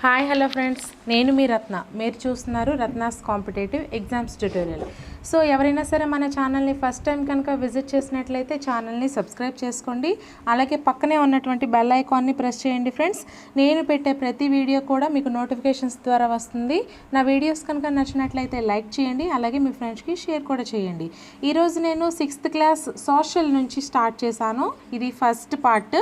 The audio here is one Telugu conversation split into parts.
హాయ్ హలో ఫ్రెండ్స్ నేను మీ రత్న. మీరు చూస్తున్నారు Ratna's competitive exams tutorial. So ఎవరైనా సరే మన ఛానల్ని ఫస్ట్ టైం కనుక విజిట్ చేసినట్లయితే ఛానల్ని సబ్స్క్రైబ్ చేసుకోండి. అలాగే పక్కనే ఉన్నటువంటి బెల్ ఐకాన్ని ప్రెస్ చేయండి ఫ్రెండ్స్. నేను పెట్టే ప్రతి వీడియో కూడా మీకు నోటిఫికేషన్స్ ద్వారా వస్తుంది. నా వీడియోస్ కనుక నచ్చినట్లయితే లైక్ చేయండి. అలాగే మీ ఫ్రెండ్స్కి షేర్ కూడా చేయండి. ఈరోజు నేను సిక్స్త్ క్లాస్ సోషల్ నుంచి స్టార్ట్ చేశాను. ఇది first part.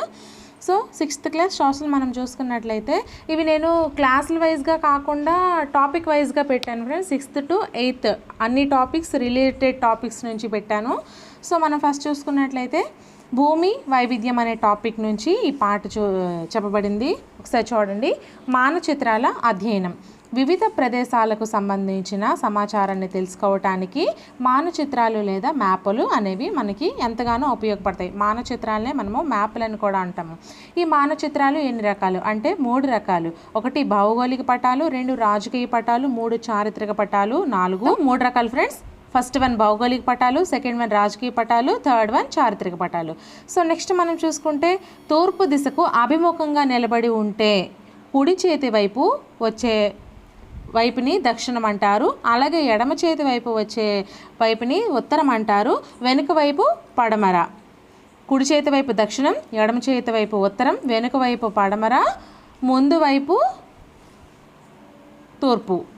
So sixth class social మనం చూసుకున్నట్లయితే ఇవి నేను క్లాసుల వైజ్గా కాకుండా టాపిక్ వైజ్గా పెట్టాను ఫ్రెండ్స్. సిక్స్త్ టు ఎయిత్ అన్ని టాపిక్స్ రిలేటెడ్ టాపిక్స్ నుంచి పెట్టాను. సో మనం ఫస్ట్ చూసుకున్నట్లయితే భూమి వైవిధ్యం అనే టాపిక్ నుంచి ఈ పాట చూ చెప్పబడింది. ఒకసారి చూడండి. మానచిత్రాల అధ్యయనం. వివిధ ప్రదేశాలకు సంబంధించిన సమాచారాన్ని తెలుసుకోవటానికి మానచిత్రాలు లేదా మ్యాపులు అనేవి మనకి ఎంతగానో ఉపయోగపడతాయి. మానచిత్రాలనే మనము మ్యాపులని కూడా అంటాము. ఈ మానచిత్రాలు ఎన్ని రకాలు? అంటే మూడు రకాలు. ఒకటి భౌగోళిక పటాలు రెండు రాజకీయ పటాలు మూడు చారిత్రక పటాలు నాలుగు మూడు రకాలు ఫ్రెండ్స్. ఫస్ట్ వన్ భౌగోళిక పటాలు సెకండ్ వన్ రాజకీయ పటాలు థర్డ్ వన్ చారిత్రక పటాలు. సో నెక్స్ట్ మనం చూసుకుంటే తూర్పు దిశకు అభిముఖంగా నిలబడి ఉంటే కుడి చేతి వైపు వచ్చే వైపుని దక్షిణం అంటారు. అలాగే ఎడమ చేతి వైపు వచ్చే వైపుని ఉత్తరం అంటారు. వెనుక వైపు పడమర. కుడి చేతి వైపు దక్షిణం ఎడమ చేతి వైపు ఉత్తరం వెనుక వైపు పడమర ముందు వైపు తూర్పు.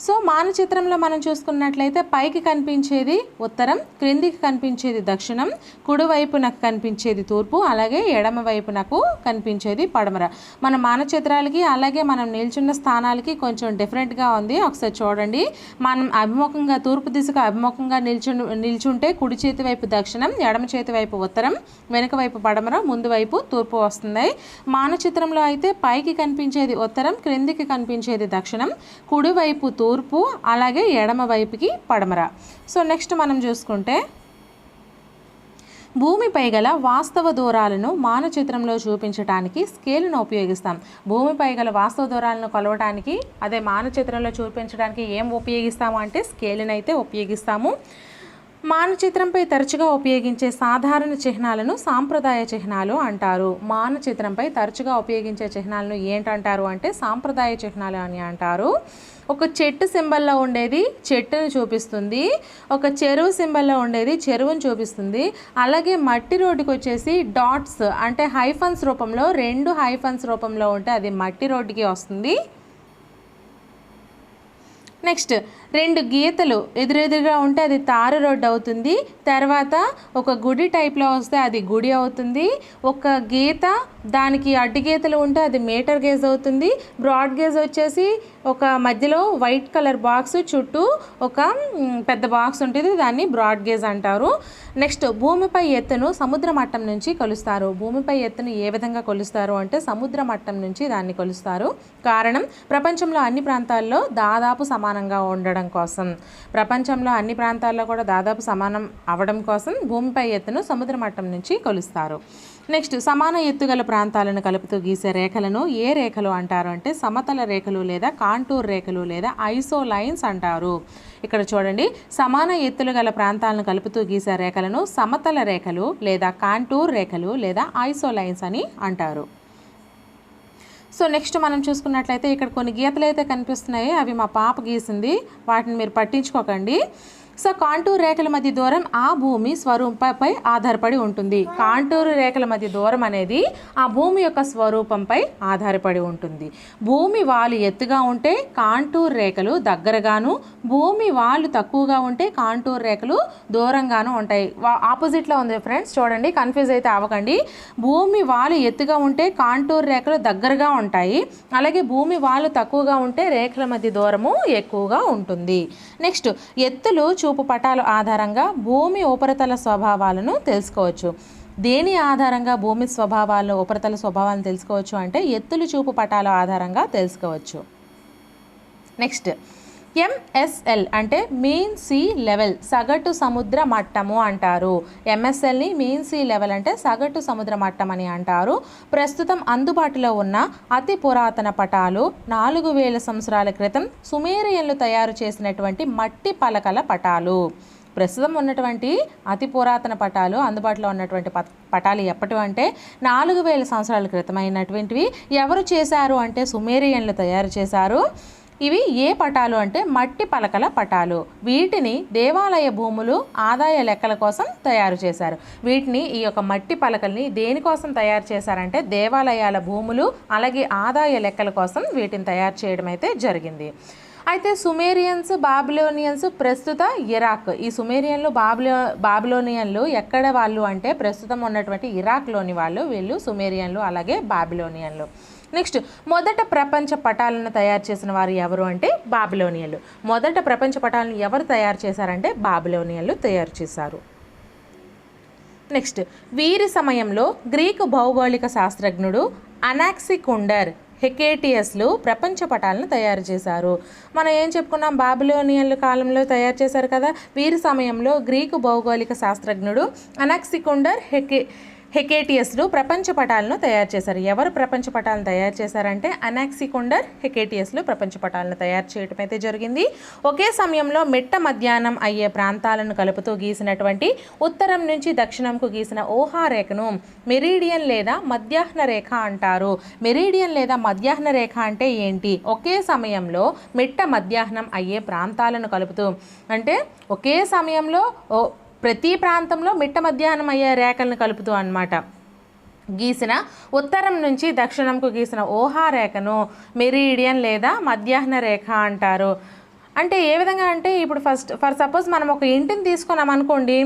సో మానచిత్రంలో మనం చూసుకున్నట్లయితే పైకి కనిపించేది ఉత్తరం క్రిందికి కనిపించేది దక్షిణం కుడివైపునకు కనిపించేది తూర్పు అలాగే ఎడమ వైపునకు కనిపించేది పడమర. మన మానచిత్రాలకి అలాగే మనం నిల్చున్న స్థానాలకి కొంచెం డిఫరెంట్గా ఉంది. ఒకసారి చూడండి. మనం అభిముఖంగా తూర్పు దిశకు అభిముఖంగా నిల్చు నిల్చుంటే కుడి చేతి వైపు దక్షిణం ఎడమ చేతి వైపు ఉత్తరం వెనుక వైపు పడమర ముందు వైపు తూర్పు వస్తుంది. మానచిత్రంలో అయితే పైకి కనిపించేది ఉత్తరం క్రిందికి కనిపించేది దక్షిణం కుడివైపు తూర్పు అలాగే ఎడమ వైపుకి పడమర. సో నెక్స్ట్ మనం చూసుకుంటే భూమిపై గల వాస్తవ దూరాలను మానచిత్రంలో చూపించడానికి స్కేల్ను ఉపయోగిస్తాం. భూమిపై గల వాస్తవ దూరాలను కొలవడానికి అదే మానచిత్రంలో చూపించడానికి ఏం ఉపయోగిస్తాము అంటే స్కేల్ని అయితే ఉపయోగిస్తాము. మానచిత్రంపై తరచుగా ఉపయోగించే సాధారణ చిహ్నాలను సాంప్రదాయ చిహ్నాలు అంటారు. మానచిత్రంపై తరచుగా ఉపయోగించే చిహ్నాలను ఏంటంటారు అంటే సాంప్రదాయ చిహ్నాలు అని అంటారు. ఒక చెట్టు సింబల్లో ఉండేది చెట్టును చూపిస్తుంది. ఒక చెరువు సింబల్లో ఉండేది చెరువును చూపిస్తుంది. అలాగే మట్టి రోడ్డుకి వచ్చేసి డాట్స్ అంటే హైఫన్స్ రూపంలో రెండు హైఫన్స్ రూపంలో ఉంటే అది మట్టి రోడ్డుకి వస్తుంది. నెక్స్ట్ రెండు గీతలు ఎదురెదురుగా ఉంటే అది తారు రోడ్డు అవుతుంది. తర్వాత ఒక గుడి టైప్లో వస్తే అది గుడి అవుతుంది. ఒక గీత దానికి అడ్డు గీతలు ఉంటే అది మీటర్ గేజ్ అవుతుంది. బ్రాడ్ గేజ్ వచ్చేసి ఒక మధ్యలో వైట్ కలర్ బాక్స్ చుట్టూ ఒక పెద్ద బాక్స్ ఉంటుంది. దాన్ని బ్రాడ్ గేజ్ అంటారు. నెక్స్ట్ భూమిపై ఎత్తును సముద్ర మట్టం నుంచి కొలుస్తారు. భూమిపై ఎత్తును ఏ విధంగా కొలుస్తారు అంటే సముద్ర మట్టం నుంచి దాన్ని కొలుస్తారు. కారణం ప్రపంచంలో అన్ని ప్రాంతాల్లో దాదాపు సమానంగా ఉండడం కోసం. ప్రపంచంలో అన్ని ప్రాంతాల్లో కూడా దాదాపు సమానం అవడం కోసం భూమిపై ఎత్తును సముద్ర మట్టం నుంచి కొలుస్తారు. నెక్స్ట్ సమాన ఎత్తుగల ప్రాంతాలను కలుపుతూ గీసే రేఖలను ఏ రేఖలు అంటారు? అంటే సమతల రేఖలు లేదా కాంటూర్ రేఖలు లేదా ఐసో లైన్స్ అంటారు. ఇక్కడ చూడండి సమాన ఎత్తులు గల ప్రాంతాలను కలుపుతూ గీసే రేఖలను సమతల రేఖలు లేదా కాంటూర్ రేఖలు లేదా ఐసో లైన్స్ అని అంటారు. సో నెక్స్ట్ మనం చూసుకున్నట్లయితే ఇక్కడ కొన్ని గీతలు అయితే కనిపిస్తున్నాయి. అవి మా పాప గీసింది. వాటిని మీరు పట్టించుకోకండి. సో కాంటూర్ రేఖల మధ్య దూరం ఆ భూమి స్వరూపంపై ఆధారపడి ఉంటుంది. కాంటూరు రేఖల మధ్య దూరం అనేది ఆ భూమి యొక్క స్వరూపంపై ఆధారపడి ఉంటుంది. భూమి వాలు ఎత్తుగా ఉంటే కాంటూర్ రేఖలు దగ్గరగాను భూమి వాలు తక్కువగా ఉంటే కాంటూర్ రేఖలు దూరంగాను ఉంటాయి. వా- ఆపోజిట్లో ఉంది ఫ్రెండ్స్ చూడండి కన్ఫ్యూజ్ అయితే అవ్వకండి. భూమి వాలు ఎత్తుగా ఉంటే కాంటూర్ రేఖలు దగ్గరగా ఉంటాయి. అలాగే భూమి వాలు తక్కువగా ఉంటే రేఖల మధ్య దూరము ఎక్కువగా ఉంటుంది. నెక్స్ట్ ఎత్తులు చూ చూపు పటాలు ఆధారంగా భూమి ఉపరితల స్వభావాలను తెలుసుకోవచ్చు. దేని ఆధారంగా భూమి స్వభావాలను ఉపరితల స్వభావాలను తెలుసుకోవచ్చు అంటే ఎత్తులు చూపు పటాల ఆధారంగా తెలుసుకోవచ్చు. నెక్స్ట్ ఎంఎస్ఎల్ అంటే మీన్ సీ లెవెల్ సగటు సముద్ర మట్టము అంటారు. ఎంఎస్ఎల్ని మీన్ సీ లెవెల్ అంటే సగటు సముద్ర మట్టం అని అంటారు. ప్రస్తుతం అందుబాటులో ఉన్న అతి పురాతన పటాలు నాలుగు వేల సంవత్సరాల క్రితం సుమేరియన్లు తయారు చేసినటువంటి మట్టి పలకల పటాలు. ప్రస్తుతం ఉన్నటువంటి అతి పురాతన పటాలు అందుబాటులో ఉన్నటువంటి పటాలు ఎప్పటివి అంటే నాలుగు వేల సంవత్సరాల క్రితమైనటువంటివి ఎవరు చేశారు అంటే సుమేరియన్లు తయారు చేశారు. ఇవి ఏ పటాలు అంటే మట్టి పలకల పటాలు. వీటిని దేవాలయ భూములు ఆదాయ లెక్కల కోసం తయారు చేశారు. వీటిని ఈ యొక్క మట్టి పలకల్ని దేనికోసం తయారు చేశారంటే దేవాలయాల భూములు అలాగే ఆదాయ లెక్కల కోసం వీటిని తయారు చేయడం అయితే జరిగింది. అయితే సుమేరియన్స్ బాబిలోనియన్స్ ప్రస్తుత ఇరాక్. ఈ సుమేరియన్లు బాబిలో బాబిలోనియన్లు ఎక్కడ వాళ్ళు అంటే ప్రస్తుతం ఉన్నటువంటి ఇరాక్లోని వాళ్ళు వీళ్ళు సుమేరియన్లు అలాగే బాబిలోనియన్లు. నెక్స్ట్ మొదట ప్రపంచ పటాలను తయారు చేసిన వారు ఎవరు అంటే బాబిలోనియన్లు. మొదట ప్రపంచ పటాలను ఎవరు తయారు చేశారంటే బాబిలోనియన్లు తయారు చేశారు. నెక్స్ట్ వీరి సమయంలో గ్రీకు భౌగోళిక శాస్త్రజ్ఞుడు అనాక్సికుండర్ హెకేటియస్లు ప్రపంచ పటాలను తయారు చేశారు. మనం ఏం చెప్పుకున్నాం? బాబిలోనియన్ల కాలంలో తయారు చేశారు కదా. వీరి సమయంలో గ్రీకు భౌగోళిక శాస్త్రజ్ఞుడు అనాక్సికుండర్ హెకే హెకేటియస్లు ప్రపంచ పటాలను తయారు చేశారు. ఎవరు ప్రపంచ పటాలను తయారు చేశారంటే అనాక్సికుండర్ హెకేటియస్లు ప్రపంచ పటాలను తయారు చేయడం అయితే జరిగింది. ఒకే సమయంలో మెట్ట మధ్యాహ్నం అయ్యే ప్రాంతాలను కలుపుతూ గీసినటువంటి ఉత్తరం నుంచి దక్షిణంకు గీసిన ఊహారేఖను మెరీడియన్ లేదా మధ్యాహ్న రేఖ అంటారు. మెరీడియన్ లేదా మధ్యాహ్న రేఖ అంటే ఏంటి? ఒకే సమయంలో మెట్ట మధ్యాహ్నం అయ్యే ప్రాంతాలను కలుపుతూ అంటే ఒకే సమయంలో ఓ ప్రతి ప్రాంతంలో మిట్ట మధ్యాహ్నం అయ్యే రేఖలను కలుపుతూ అన్నమాట. గీసిన ఉత్తరం నుంచి దక్షిణంకు గీసిన ఓహా రేఖను మెరీడియన్ లేదా మధ్యాహ్న రేఖ అంటారు. అంటే ఏ విధంగా అంటే ఇప్పుడు ఫస్ట్ ఫర్ సపోజ్ మనం ఒక ఇంటిని తీసుకున్నాం అనుకోండి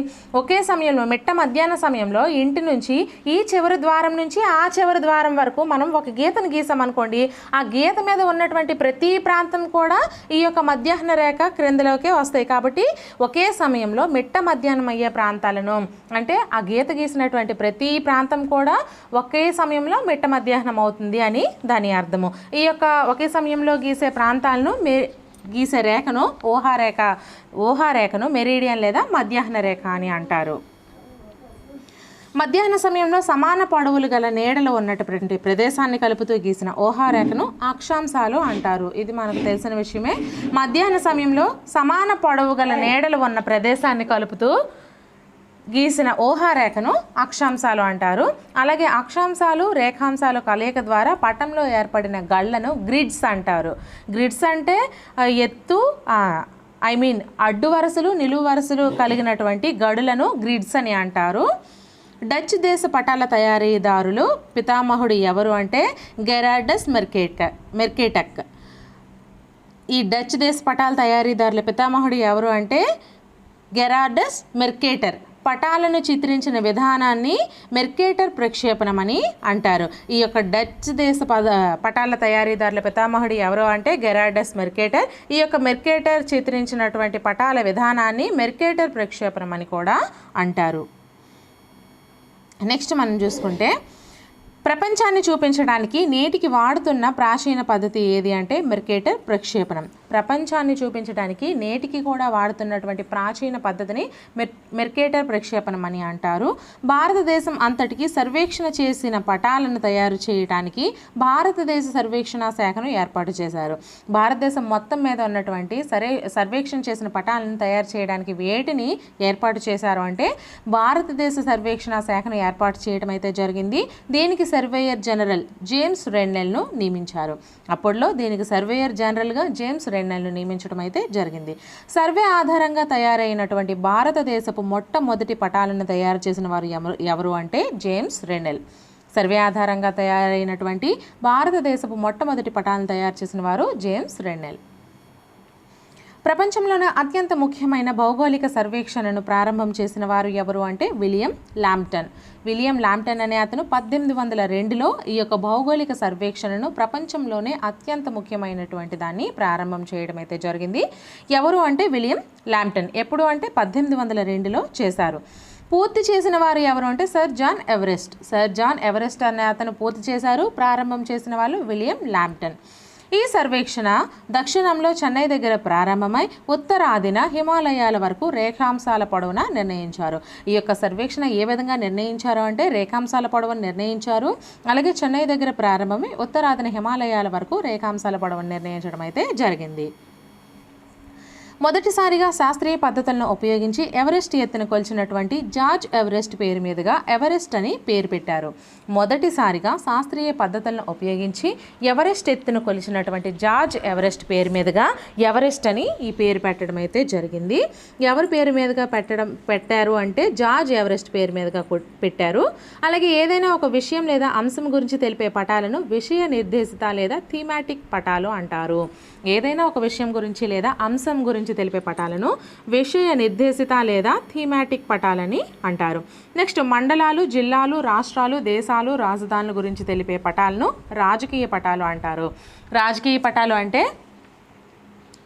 ఒకే సమయంలో మిట్ట మధ్యాహ్న సమయంలో ఇంటి నుంచి ఈ చివరి ద్వారం నుంచి ఆ చివరి ద్వారం వరకు మనం ఒక గీతను గీసాం అనుకోండి ఆ గీత మీద ఉన్నటువంటి ప్రతి ప్రాంతం కూడా ఈ యొక్క మధ్యాహ్న రేఖ క్రిందలోకే వస్తాయి. కాబట్టి ఒకే సమయంలో మిట్ట మధ్యాహ్నం అయ్యే ప్రాంతాలను అంటే ఆ గీత గీసినటువంటి ప్రతి ప్రాంతం కూడా ఒకే సమయంలో మిట్ట మధ్యాహ్నం అవుతుంది అని దాని అర్థము. ఈ యొక్క ఒకే సమయంలో గీసే ప్రాంతాలను మే గీసే రేఖను ఊహారేఖ ఊహారేఖను మెరీడియన్ లేదా మధ్యాహ్న రేఖ అని అంటారు. మధ్యాహ్న సమయంలో సమాన పొడవులు గల నీడలు ఉన్నటువంటి ప్రదేశాన్ని కలుపుతూ గీసిన ఊహారేఖను అక్షాంశాలు అంటారు. ఇది మనకు తెలిసిన విషయమే. మధ్యాహ్న సమయంలో సమాన పొడవు గల నీడలు ఉన్న ప్రదేశాన్ని కలుపుతూ గీసిన ఊహారేఖను అక్షాంశాలు అంటారు. అలాగే అక్షాంశాలు రేఖాంశాలు కలయిక ద్వారా పటంలో ఏర్పడిన గళ్ళను గ్రిడ్స్ అంటారు. గ్రిడ్స్ అంటే ఎత్తు ఐ మీన్ అడ్డు వరుసలు నిలువు వరుసలు కలిగినటువంటి గడులను గ్రిడ్స్ అని అంటారు. డచ్ దేశ పటాల తయారీదారులు పితామహుడు ఎవరు అంటే గెరాడస్ మెర్కేట మెర్కేటక్. ఈ డచ్ దేశ పటాల తయారీదారుల పితామహుడు ఎవరు అంటే గెరార్డస్ మెర్కేటర్. పటాలను చిత్రించిన విధానాన్ని మెర్కేటర్ ప్రక్షేపణం అని అంటారు. ఈ యొక్క డచ్ దేశ పద పటాల తయారీదారుల పితామహుడు ఎవరు అంటే గెరాడస్ మెర్కేటర్. ఈ యొక్క మెర్కేటర్ చిత్రించినటువంటి పటాల విధానాన్ని మెర్కేటర్ ప్రక్షేపణం అని కూడా అంటారు. నెక్స్ట్ మనం చూసుకుంటే ప్రపంచాన్ని చూపించడానికి నేటికి వాడుతున్న ప్రాచీన పద్ధతి ఏది అంటే మెర్కేటర్ ప్రక్షేపణం. ప్రపంచాన్ని చూపించడానికి నేటికి కూడా వాడుతున్నటువంటి ప్రాచీన పద్ధతిని మెర్ మెర్కేటర్ ప్రక్షేపణం అని అంటారు. భారతదేశం అంతటికి సర్వేక్షణ చేసిన పటాలను తయారు చేయడానికి భారతదేశ సర్వేక్షణ శాఖను ఏర్పాటు చేశారు. భారతదేశం మొత్తం మీద ఉన్నటువంటి సరే సర్వేక్షణ చేసిన పటాలను తయారు చేయడానికి వేటిని ఏర్పాటు చేశారు అంటే భారతదేశ సర్వేక్షణ శాఖను ఏర్పాటు చేయడం అయితే జరిగింది. దీనికి సర్వేయర్ జనరల్ జేమ్స్ రెన్నెల్ను నియమించారు. అప్పట్లో దీనికి సర్వేయర్ జనరల్గా జేమ్స్ రెన్నెల్ను నియమించడం అయితే జరిగింది. సర్వే ఆధారంగా తయారైనటువంటి భారతదేశపు మొట్టమొదటి పటాలను తయారు చేసిన వారు ఎవరు ఎవరు అంటే జేమ్స్ రెన్నెల్. సర్వే ఆధారంగా తయారైనటువంటి భారతదేశపు మొట్టమొదటి పటాలను తయారు చేసిన వారు జేమ్స్ రెనెల్ ప్రపంచంలోనే అత్యంత ముఖ్యమైన భౌగోళిక సర్వేక్షణను ప్రారంభం చేసిన వారు ఎవరు అంటే విలియం లాంప్టన్. విలియం లాంప్టన్ అనే అతను పద్దెనిమిది వందల రెండులో ఈ యొక్క భౌగోళిక సర్వేక్షణను ప్రపంచంలోనే అత్యంత ముఖ్యమైనటువంటి దాన్ని ప్రారంభం చేయడం అయితే జరిగింది. ఎవరు అంటే విలియం లాంప్టన్. ఎప్పుడు అంటే పద్దెనిమిది వందల రెండులో చేశారు. పూర్తి చేసిన వారు ఎవరు అంటే sir John Everest. Sir John Everest అనే అతను పూర్తి చేశారు. ప్రారంభం చేసిన వాళ్ళు విలియం లాంప్టన్. ఈ సర్వేక్షణ దక్షిణంలో చెన్నై దగ్గర ప్రారంభమై ఉత్తరాదిన హిమాలయాల వరకు రేఖాంశాల పొడవున నిర్ణయించారు. ఈ యొక్క సర్వేక్షణ ఏ విధంగా నిర్ణయించారు అంటే రేఖాంశాల పొడవును నిర్ణయించారు. అలాగే చెన్నై దగ్గర ప్రారంభమై ఉత్తరాదిన హిమాలయాల వరకు రేఖాంశాల పొడవును నిర్ణయించడం అయితే జరిగింది. మొదటిసారిగా శాస్త్రీయ పద్ధతులను ఉపయోగించి ఎవరెస్ట్ ఎత్తును కొలిచినటువంటి జార్జ్ ఎవరెస్ట్ పేరు మీదుగా ఎవరెస్ట్ అని పేరు పెట్టారు. మొదటిసారిగా శాస్త్రీయ పద్ధతులను ఉపయోగించి ఎవరెస్ట్ ఎత్తును కొలిచినటువంటి జార్జ్ ఎవరెస్ట్ పేరు మీదుగా ఎవరెస్ట్ అని ఈ పేరు పెట్టడం అయితే జరిగింది. ఎవరి పేరు మీదుగా పెట్టడం పెట్టారు అంటే జార్జ్ ఎవరెస్ట్ పేరు మీదుగా పెట్టారు. అలాగే ఏదైనా ఒక విషయం లేదా అంశం గురించి తెలిపే పటాలను విషయ నిర్దేశిత లేదా థీమాటిక్ పటాలు అంటారు. ఏదైనా ఒక విషయం గురించి లేదా అంశం గురించి తెలిపే పటాలను విషయ నిర్దేశిత లేదా థీమాటిక్ పటాలని అంటారు. నెక్స్ట్ మండలాలు జిల్లాలు రాష్ట్రాలు దేశాలు రాజధానుల గురించి తెలిపే పటాలను రాజకీయ పటాలు అంటారు. రాజకీయ పటాలు అంటే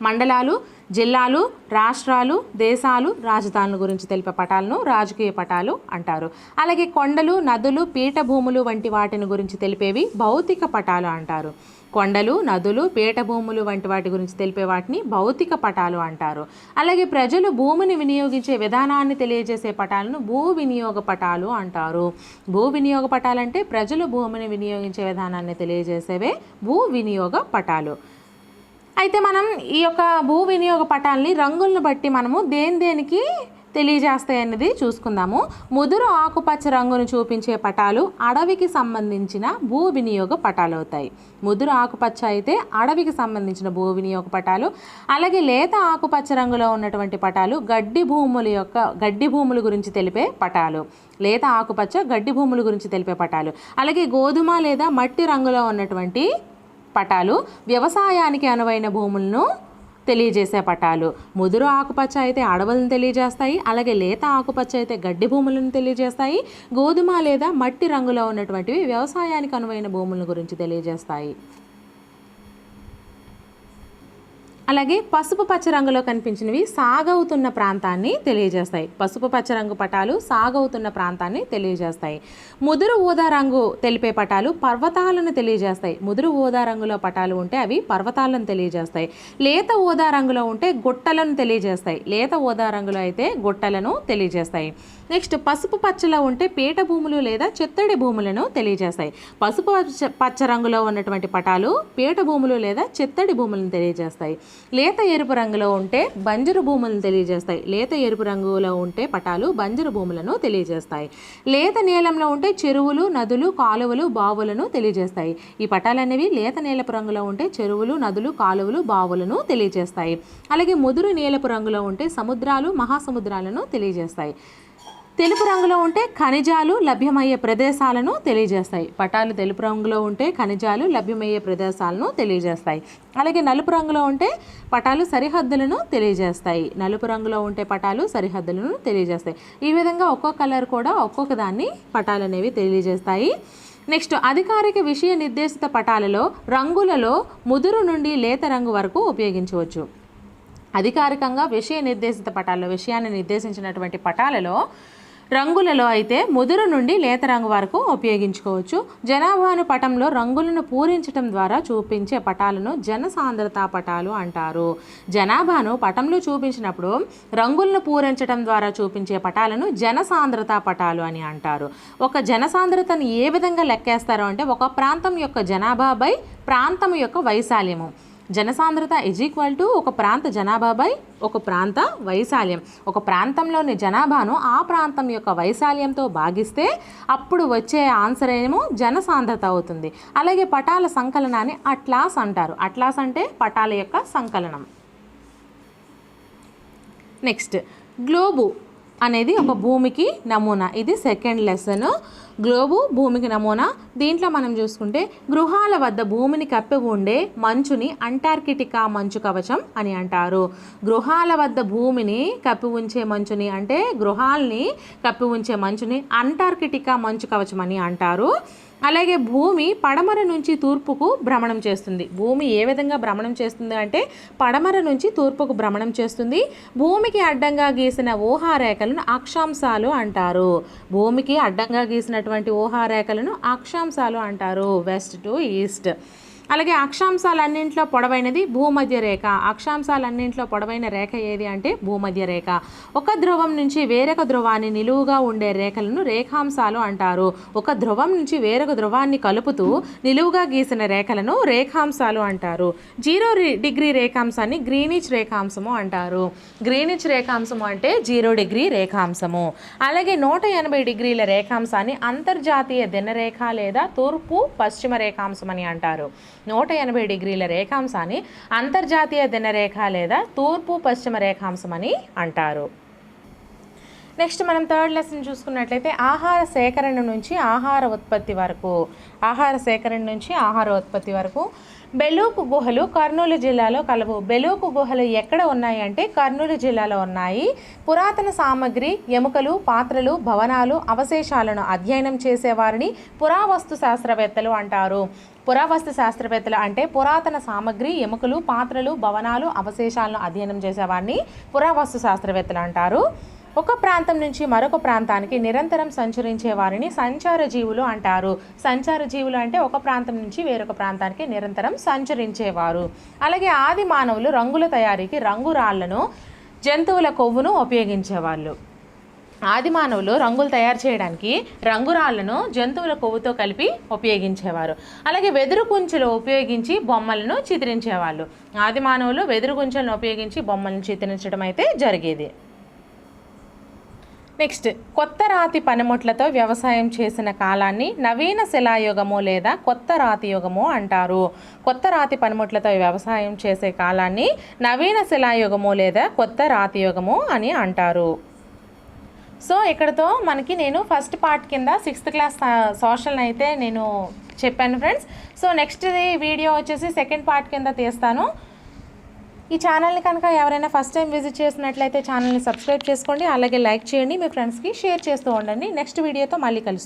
మండలాలు జిల్లాలు రాష్ట్రాలు దేశాలు రాజధానుల గురించి తెలిపే పటాలను రాజకీయ పటాలు అంటారు. అలాగే కొండలు నదులు పీఠభూములు వంటి వాటిని గురించి తెలిపేవి భౌతిక పటాలు అంటారు. కొండలు నదులు పీఠభూములు వంటి వాటి గురించి తెలిపే వాటిని భౌతిక పటాలు అంటారు. అలాగే ప్రజలు భూమిని వినియోగించే విధానాన్ని తెలియజేసే పటాలను భూ వినియోగ పటాలు అంటారు. భూ వినియోగ పటాలంటే ప్రజలు భూమిని వినియోగించే విధానాన్ని తెలియజేసేవే భూ వినియోగ పటాలు. అయితే మనం ఈ యొక్క భూ వినియోగ పటాలని రంగులను బట్టి మనము దేని దేనికి తెలియజేస్తాయన్నది చూసుకుందాము. ముదురు ఆకుపచ్చ రంగును చూపించే పటాలు అడవికి సంబంధించిన భూ వినియోగ పటాలు అవుతాయి. ముదురు ఆకుపచ్చ అయితే అడవికి సంబంధించిన భూ వినియోగ పటాలు అలాగే లేత ఆకుపచ్చ రంగులో ఉన్నటువంటి పటాలు గడ్డి భూముల యొక్క గడ్డి భూముల గురించి తెలిపే పటాలు. లేత ఆకుపచ్చ గడ్డి భూముల గురించి తెలిపే పటాలు. అలాగే గోధుమ లేదా మట్టి రంగులో ఉన్నటువంటి పటాలు వ్యవసాయానికి అనువైన భూములను తెలియజేసే పటాలు. ముదురు ఆకుపచ్చ అయితే అడవులను తెలియజేస్తాయి అలాగే లేత ఆకుపచ్చ అయితే గడ్డి భూములను తెలియజేస్తాయి గోధుమ లేదా మట్టి రంగులో ఉన్నటువంటివి వ్యవసాయానికి అనువైన భూముల గురించి తెలియజేస్తాయి. అలాగే పసుపు పచ్చ రంగులో కనిపించినవి సాగవుతున్న ప్రాంతాన్ని తెలియజేస్తాయి. పసుపు పచ్చ రంగు పటాలు సాగవుతున్న ప్రాంతాన్ని తెలియజేస్తాయి. ముదురు ఊదా రంగు తెలిపే పటాలు పర్వతాలను తెలియజేస్తాయి. ముదురు ఊదా రంగులో పటాలు ఉంటే అవి పర్వతాలను తెలియజేస్తాయి. లేత ఊదా రంగులో ఉంటే గుట్టలను తెలియజేస్తాయి. లేత ఊదా రంగులో అయితే గుట్టలను తెలియజేస్తాయి. నెక్స్ట్ పసుపు పచ్చలో ఉంటే పీట భూములు లేదా చిత్తడి భూములను తెలియజేస్తాయి. పసుపు పచ్చ పచ్చ రంగులో ఉన్నటువంటి పటాలు పీట భూములు లేదా చిత్తడి భూములను తెలియజేస్తాయి. లేత ఎరుపు రంగులో ఉంటే బంజరు భూములను తెలియజేస్తాయి. లేత ఎరుపు రంగులో ఉంటే పటాలు బంజరు భూములను తెలియజేస్తాయి. లేత నీలంలో ఉంటే చెరువులు నదులు కాలువలు బావులను తెలియజేస్తాయి. ఈ పటాలు అనేవి లేత నీలపు రంగులో ఉంటే చెరువులు నదులు కాలువలు బావులను తెలియజేస్తాయి. అలాగే ముదురు నీలపు రంగులో ఉంటే సముద్రాలు మహాసముద్రాలను తెలియజేస్తాయి. తెలుపు రంగులో ఉంటే ఖనిజాలు లభ్యమయ్యే ప్రదేశాలను తెలియజేస్తాయి. పటాలు తెలుపు రంగులో ఉంటే ఖనిజాలు లభ్యమయ్యే ప్రదేశాలను తెలియజేస్తాయి. అలాగే నలుపు రంగులో ఉంటే పటాలు సరిహద్దులను తెలియజేస్తాయి. నలుపు రంగులో ఉంటే పటాలు సరిహద్దులను తెలియజేస్తాయి. ఈ విధంగా ఒక్కో కలర్ కూడా ఒక్కొక్క దాన్ని పటాలు అనేవి తెలియజేస్తాయి. నెక్స్ట్ అధికారిక విషయ నిర్దేశిత పటాలలో రంగులలో ముదురు నుండి లేత రంగు వరకు ఉపయోగించవచ్చు. అధికారికంగా విషయ నిర్దేశిత పటాల్లో విషయాన్ని నిర్దేశించినటువంటి పటాలలో రంగులలో అయితే ముదురు నుండి లేత రంగు వరకు ఉపయోగించుకోవచ్చు. జనాభాను పటంలో రంగులను పూరించడం ద్వారా చూపించే పటాలను జనసాంద్రతా పటాలు అంటారు. జనాభాను పటంలో చూపించినప్పుడు రంగులను పూరించడం ద్వారా చూపించే పటాలను జనసాంద్రతా పటాలు అని అంటారు. ఒక జనసాంద్రతను ఏ విధంగా లెక్కేస్తారు అంటే ఒక ప్రాంతం యొక్క జనాభా బై ప్రాంతం యొక్క వైశాల్యము. జనసాంద్రత ఇజ్ ఈక్వల్ టు ఒక ప్రాంత జనాభా బై ఒక ప్రాంత వైశాల్యం. ఒక ప్రాంతంలోని జనాభాను ఆ ప్రాంతం యొక్క వైశాల్యంతో భాగిస్తే అప్పుడు వచ్చే ఆన్సర్ ఏమో జనసాంద్రత అవుతుంది. అలాగే పటాల సంకలనాన్ని అట్లాస్ అంటారు. అట్లాస్ అంటే పటాల యొక్క సంకలనం. నెక్స్ట్ గ్లోబు అనేది ఒక భూమికి నమూనా. ఇది సెకండ్ లెసన్. గ్లోబు భూమికి నమూనా. దీంట్లో మనం చూసుకుంటే గృహాల వద్ద భూమిని కప్పి ఉండే మంచుని అంటార్కిటికా మంచు కవచం అని అంటారు. గృహాల వద్ద భూమిని కప్పి ఉంచే మంచుని అంటే గృహాల్ని కప్పి ఉంచే మంచుని అంటార్కిటికా మంచు కవచం అని అంటారు. అలాగే భూమి పడమర నుంచి తూర్పుకు భ్రమణం చేస్తుంది. భూమి ఏ విధంగా భ్రమణం చేస్తుంది అంటే పడమర నుంచి తూర్పుకు భ్రమణం చేస్తుంది. భూమికి అడ్డంగా గీసిన ఊహారేఖలను అక్షాంశాలు అంటారు. భూమికి అడ్డంగా గీసినటువంటి ఊహారేఖలను అక్షాంశాలు అంటారు. West to east. అలాగే అక్షాంశాలన్నింటిలో పొడవైనది భూమధ్య రేఖ. అక్షాంశాలన్నింటిలో పొడవైన రేఖ ఏది అంటే భూమధ్య రేఖ. ఒక ధ్రువం నుంచి వేరొక ధ్రువాన్ని నిలువుగా ఉండే రేఖలను రేఖాంశాలు అంటారు. ఒక ధ్రువం నుంచి వేరొక ధ్రువాన్ని కలుపుతూ నిలువుగా గీసిన రేఖలను రేఖాంశాలు అంటారు. జీరో రి- డిగ్రీ రేఖాంశాన్ని గ్రీనిచ్ రేఖాంశము అంటారు. గ్రీనిచ్ రేఖాంశము అంటే జీరో డిగ్రీ రేఖాంశము. అలాగే నూట ఎనభై డిగ్రీల రేఖాంశాన్ని అంతర్జాతీయ దినరేఖ లేదా తూర్పు పశ్చిమ రేఖాంశం అని అంటారు. నూట ఎనభై డిగ్రీల రేఖాంశాన్ని అంతర్జాతీయ దినరేఖ లేదా తూర్పు పశ్చిమ రేఖాంశం అని అంటారు. నెక్స్ట్ మనం థర్డ్ లెసన్ చూసుకున్నట్లయితే ఆహార సేకరణ నుంచి ఆహార ఉత్పత్తి వరకు ఆహార సేకరణ నుంచి ఆహార ఉత్పత్తి వరకు బెలూకు గుహలు కర్నూలు జిల్లాలో కలవు. బెలూకు గుహలు ఎక్కడ ఉన్నాయి అంటే కర్నూలు జిల్లాలో ఉన్నాయి. పురాతన సామగ్రి ఎముకలు పాత్రలు భవనాలు అవశేషాలను అధ్యయనం చేసేవారిని పురావస్తు శాస్త్రవేత్తలు అంటారు. పురావస్తు శాస్త్రవేత్తలు అంటే పురాతన సామగ్రి ఎముకలు పాత్రలు భవనాలు అవశేషాలను అధ్యయనం చేసేవారిని పురావస్తు శాస్త్రవేత్తలు అంటారు. ఒక ప్రాంతం నుంచి మరొక ప్రాంతానికి నిరంతరం సంచరించే వారిని సంచార జీవులు అంటారు. సంచార జీవులు అంటే ఒక ప్రాంతం నుంచి వేరొక ప్రాంతానికి నిరంతరం సంచరించేవారు. అలాగే ఆది మానవులు రంగుల తయారీకి రంగురాళ్ళను జంతువుల కొవ్వును ఉపయోగించేవాళ్ళు. ఆది మానవులు రంగులు తయారు చేయడానికి రంగురాళ్ళను జంతువుల కొవ్వుతో కలిపి ఉపయోగించేవారు. అలాగే వెదురు కుంచెలు ఉపయోగించి బొమ్మలను చిత్రించేవాళ్ళు. ఆది మానవులు వెదురు కుంచెలను ఉపయోగించి బొమ్మలను చిత్రించడం అయితే జరిగేది. నెక్స్ట్ కొత్త రాతి పనిముట్లతో వ్యవసాయం చేసిన కాలాన్ని నవీన శిలాయుగము లేదా కొత్త రాతి యుగము అంటారు. కొత్త రాతి పనిముట్లతో వ్యవసాయం చేసే కాలాన్ని నవీన శిలాయుగము లేదా కొత్త రాతి యుగము అని అంటారు. సో ఇక్కడతో మనకి నేను ఫస్ట్ పార్ట్ కింద సిక్స్త్ క్లాస్ సోషల్ అయితే నేను చెప్పాను ఫ్రెండ్స్. సో నెక్స్ట్ వీడియో వచ్చేసి సెకండ్ పార్ట్ కింద తీస్తాను. ఈ ఛానల్ని కనుక ఎవరైనా ఫస్ట్ టైం విజిట్ చేసినట్లయితే ఛానల్ని సబ్స్క్రైబ్ చేసుకోండి అలాగే లైక్ చేయండి మీ ఫ్రెండ్స్కి షేర్ చేస్తూ ఉండండి. నెక్స్ట్ వీడియోతో మళ్ళీ కలుస్తాను